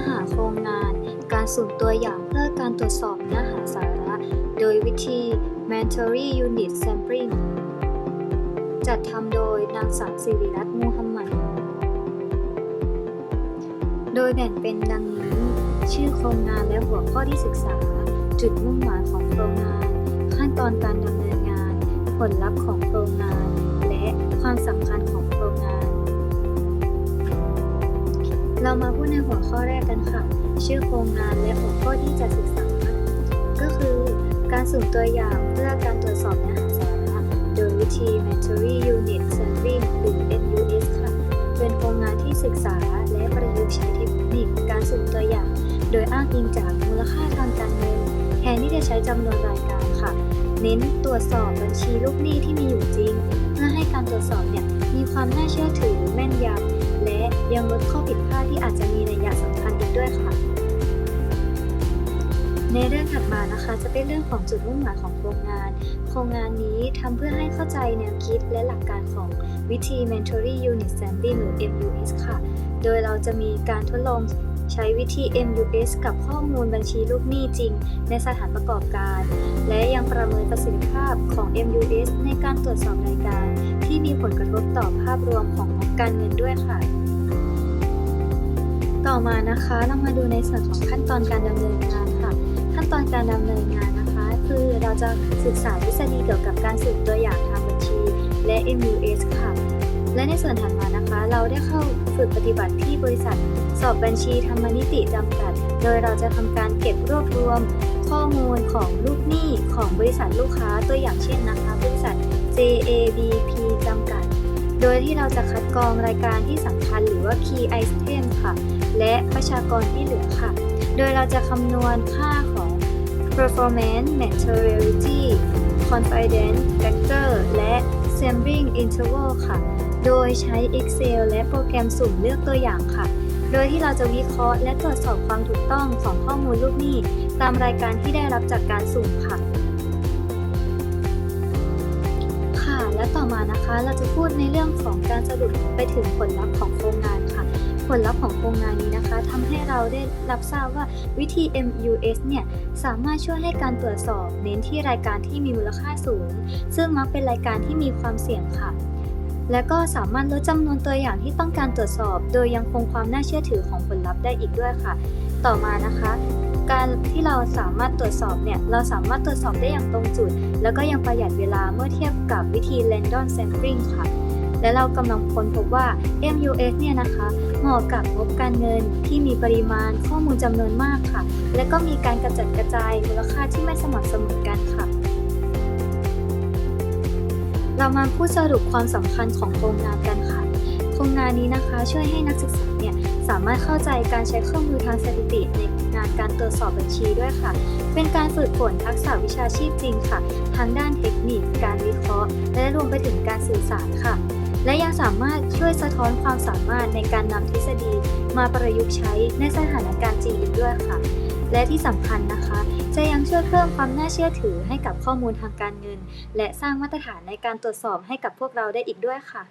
อหาโครงงาน การสุ่มตัวอย่างเพื่อการตรวจสอบเนื้อหาสาระ โดยวิธี Mandatory Unit Sampling จัดทำโดยนางสาวสิริรัตน์มูฮัมหมัด โดยแบ่งเป็นดังนี้ ชื่อโครงงานและหัวข้อที่ศึกษา จุดมุ่งหมายของโครงงาน ขั้นตอนการดำเนินงาน ผลลัพธ์ของโครงงาน และความสำคัญของโครงงาน เรามาพูดในหัวข้อแรกกันค่ะ ชื่อโครงงานและหัวข้อที่จะศึกษา ก็คือการสุ่มตัวอย่างเพื่อการตรวจสอบเนื้อหาสาระโดยวิธี Mentory Unit Sampling หรือ MUS ค่ะ เป็นโครงงานที่ศึกษาและประยุกต์ใช้เทคนิคการสุ่มตัวอย่าง โดยอ้างอิงจากมูลค่าทางการเงินแทนที่จะใช้จำนวนรายการค่ะ เน้นตรวจสอบบัญชีลูกหนี้ที่มีอยู่จริง เพื่อให้การตรวจสอบเนี่ยมีความน่าเชื่อถือแม่นยำ และยังลดข้อผิดพลาดที่อาจจะมีในยะสำคัญอีกด้วยค่ะ ในเรื่องถัดมานะคะจะเป็นเรื่องของจุดมุ่งหมายของโครงงาน โครงงานนี้ทำเพื่อให้เข้าใจแนวคิดและหลักการของวิธี Mentoring Unit Sampling หรือ MUS ค่ะ โดยเราจะมีการทดลอง ใช้วิธี MUS กับข้อมูลบัญชีลูกหนี้จริง ในสถานประกอบการ และยังประเมินประสิทธิภาพของ MUS ในการตรวจสอบรายการ ที่มีผลกระทบต่อภาพรวมของงบการเงินด้วยค่ะ ต่อมานะคะเรามาดูในส่วนของขั้นตอนการดำเนินงานค่ะ ขั้นตอนการดำเนินงานนะคะ คือเราจะศึกษาทฤษฎีเกี่ยวกับการสืบตัวอย่างทางบัญชีและ MUS ค่ะ และในส่วนถัดมานะคะ เราได้เข้าฝึกปฏิบัติที่บริษัท สอบบัญชีธรรมนิติจำกัด โดยเราจะทำการเก็บรวบรวม ข้อมูลของลูกหนี้ของบริษัทลูกค้าตัวอย่างเช่นนะคะ บริษัท JABP จำกัด โดยที่เราจะคัดกรองรายการที่สำคัญหรือว่า Key Item ค่ะ และประชากรที่เหลือค่ะ โดยเราจะคำนวณค่าของ performance materiality confidence factor และ sampling interval ค่ะ โดยใช้ Excel และโปรแกรมสุ่มเลือกตัวอย่างค่ะ โดยที่เราจะวิเคราะห์และตรวจสอบความถูกต้องของข้อมูลลูกหนี้ ตามรายการที่ได้รับจากการสุ่มค่ะ ค่ะ และต่อมานะคะเราจะพูดในเรื่องของการสรุปไปถึงผลลัพธ์ของโครงงาน ผลลัพธ์ของโครงงานนี้นะคะทำให้เราได้รับทราบว่าวิธี MUS เนี่ยสามารถช่วยให้การตรวจสอบ เน้นที่รายการที่มีมูลค่าสูง ซึ่งมักเป็นรายการที่มีความเสี่ยงค่ะ และก็สามารถลดจำนวนตัวอย่างที่ต้องการตรวจสอบ โดยยังคงความน่าเชื่อถือของผลลัพธ์ได้อีกด้วยค่ะ ต่อมานะคะการที่เราสามารถตรวจสอบเนี่ย เราสามารถตรวจสอบได้อย่างตรงจุด แล้วก็ยังประหยัดเวลาเมื่อเทียบกับวิธี random sampling ค่ะ และเรากำลังค้นพบว่า MUS เนี่ยนะคะ เหมาะกับงบการเงินที่มีปริมาณข้อมูลจำนวนมากค่ะ และก็มีการกระจัดกระจายมูลค่าที่ไม่สม่ำเสมอกันค่ะ เรามาพูดสรุปความสำคัญของโครงงานกันค่ะ โครงงานนี้นะคะช่วยให้นักศึกษาเนี่ยสามารถเข้าใจการใช้เครื่องมือทางสถิติในงานการตรวจสอบบัญชีด้วยค่ะ เป็นการฝึกฝนทักษะวิชาชีพจริงค่ะ ทางด้านเทคนิค การวิเคราะห์ และรวมไปถึงการสื่อสารค่ะ และยังสามารถช่วยสะท้อนความสามารถในการนำทฤษฎีมาประยุกต์ใช้ในสถานการณ์จริงอีกด้วยค่ะ และที่สำคัญนะคะ จะยังช่วยเพิ่มความน่าเชื่อถือให้กับข้อมูลทางการเงิน และสร้างมาตรฐานในการตรวจสอบให้กับพวกเราได้อีกด้วยค่ะ